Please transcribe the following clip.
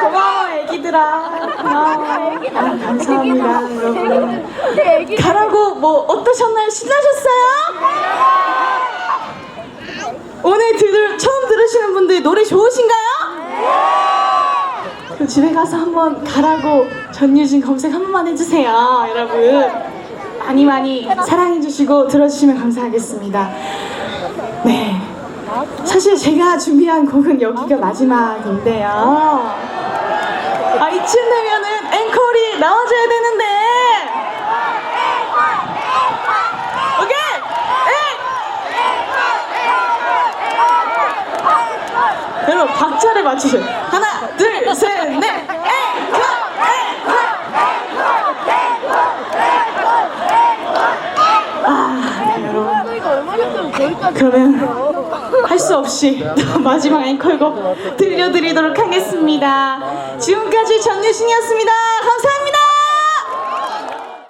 고마워 애기들아 감사합니다 여러분 가라고 뭐 어떠셨나요? 신나셨어요? 오늘 들, 처음 들으시는 분들 노래 좋으신가요? 그럼 집에 가서 한번 가라고 전유진 검색 한 번만 해주세요 여러분 많이 많이 사랑해주시고 들어주시면 감사하겠습니다 네 사실 제가 준비한 곡은 여기가 마지막인데요. 아, 이쯤 되면은 앵콜이 나와줘야 되는데. 여러분, 박자를 맞추세요. 하나, 둘, 셋, 넷! 앵콜! 아, 네, 그러면 할 수 없이 마지막 앵콜곡 들려드리도록 하겠습니다. 지금까지 전유신이었습니다. 감사합니다.